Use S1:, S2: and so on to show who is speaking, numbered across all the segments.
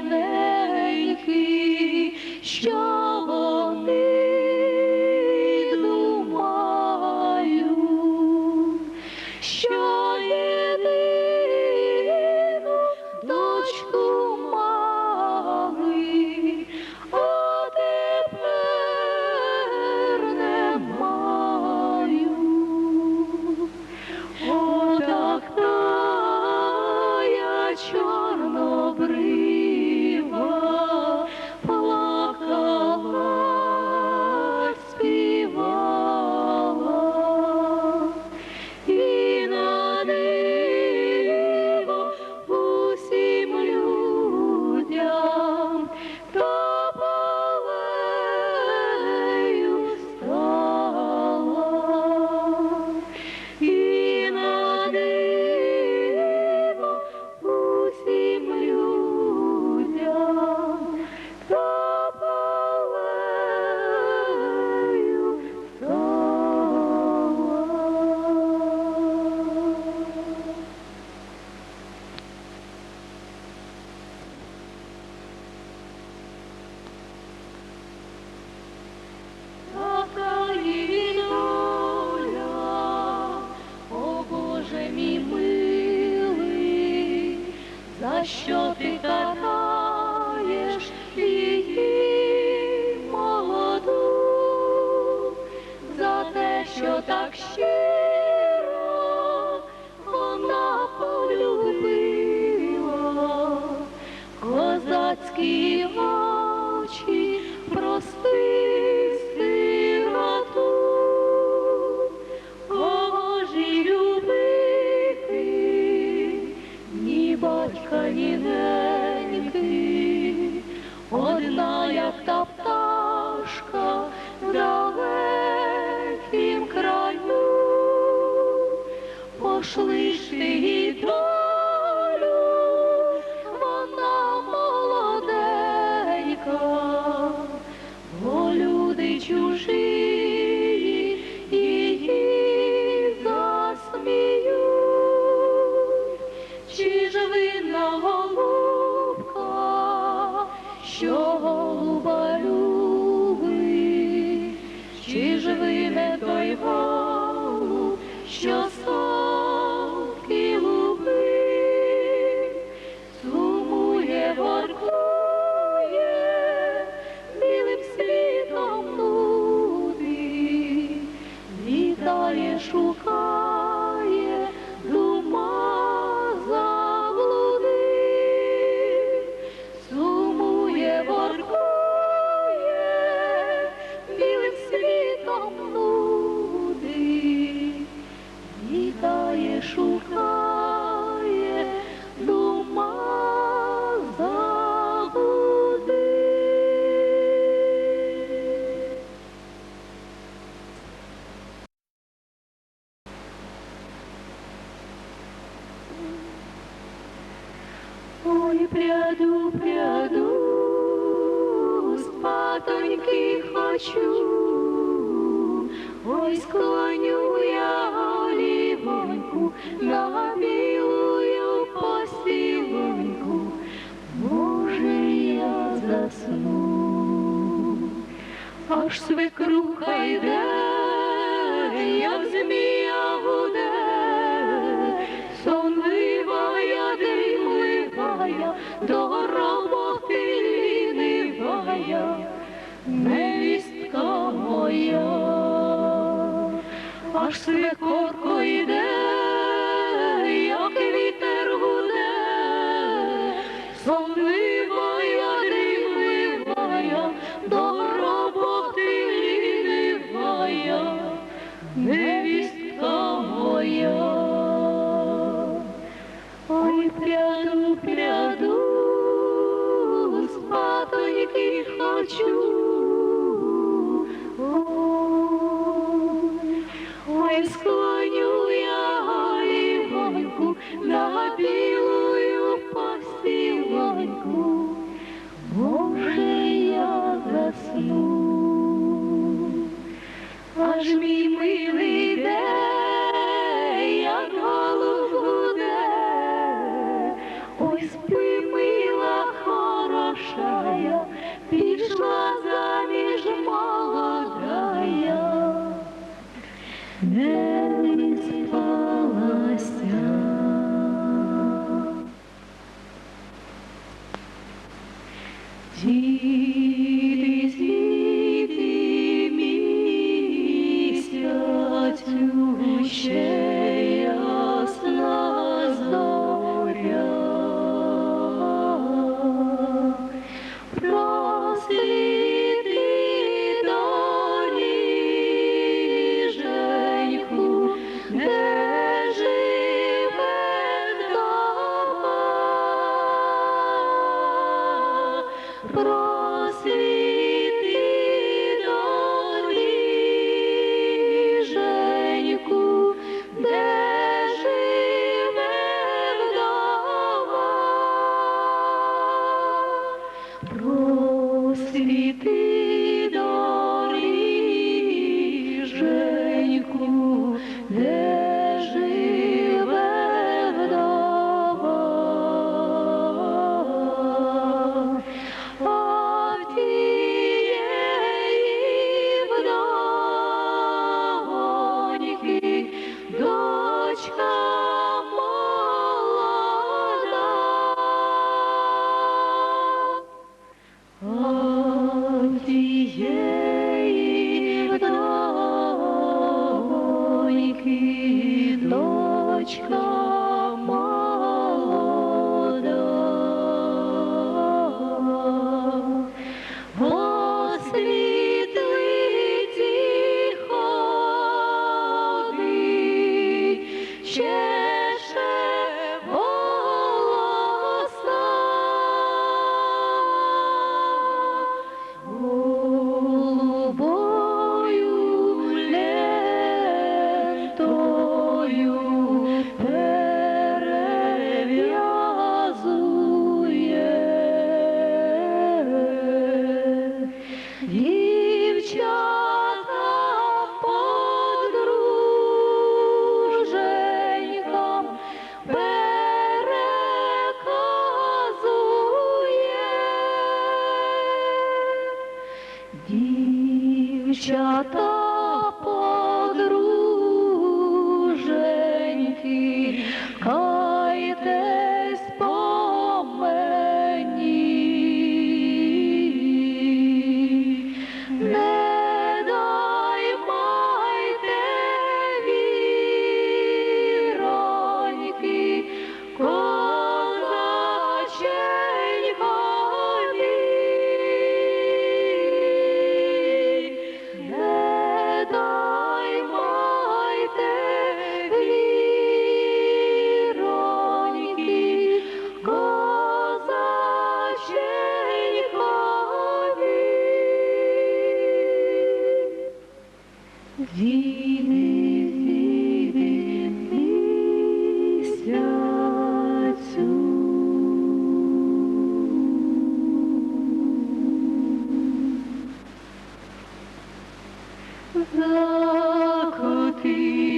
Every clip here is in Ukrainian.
S1: given. Пошлиш ти. домой пряду, пряду, спатоньки хочу, ой, склоню я олівоньку на білую посілоньку, Боже, я засну, аж свекруха йде, як змія буде. до роботи немає, невістка моя, аж свекорко йде. beneath the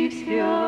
S1: Закотився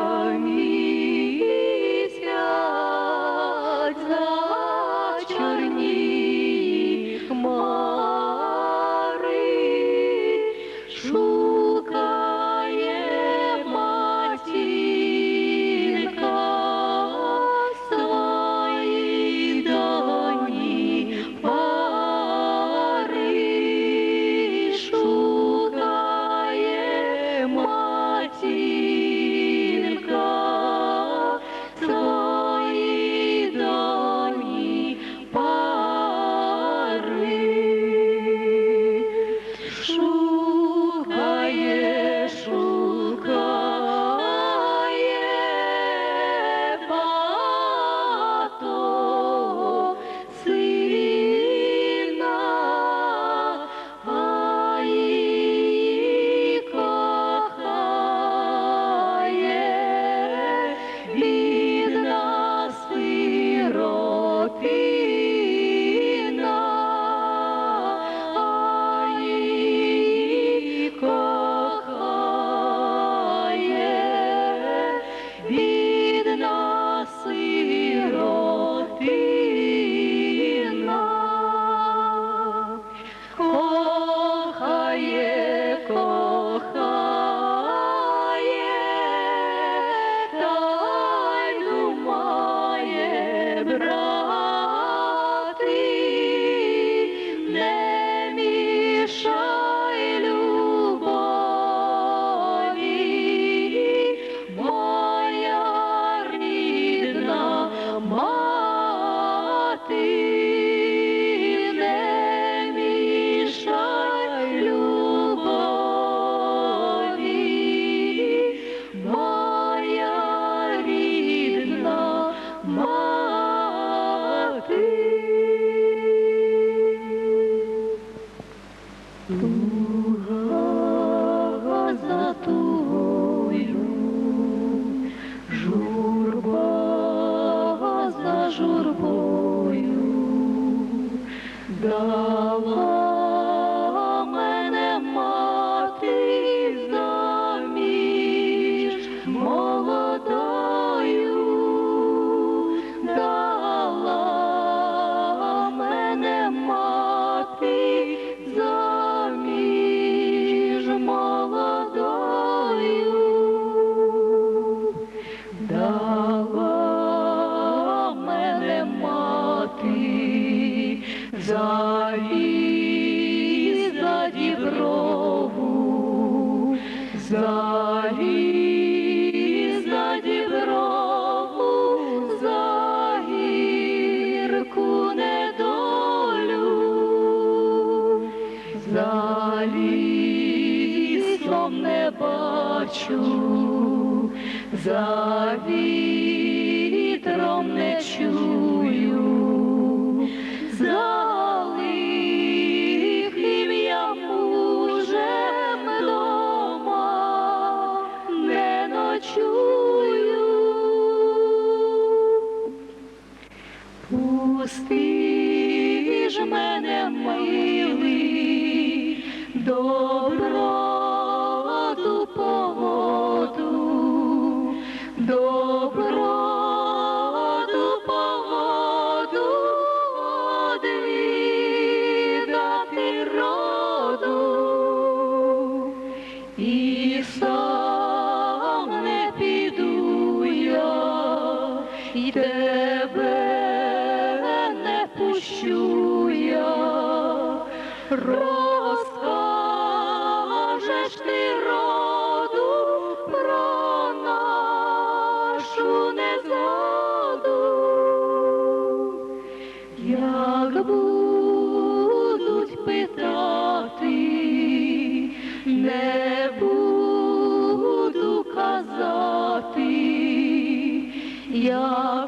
S1: плачу, за вітром не чую, за лихим я мужем дома не ночую. Пусти ж мене милий до тебе не пущу я, розкажеш ти роду про нашу незгоду. Як будуть питати, не буду казати, я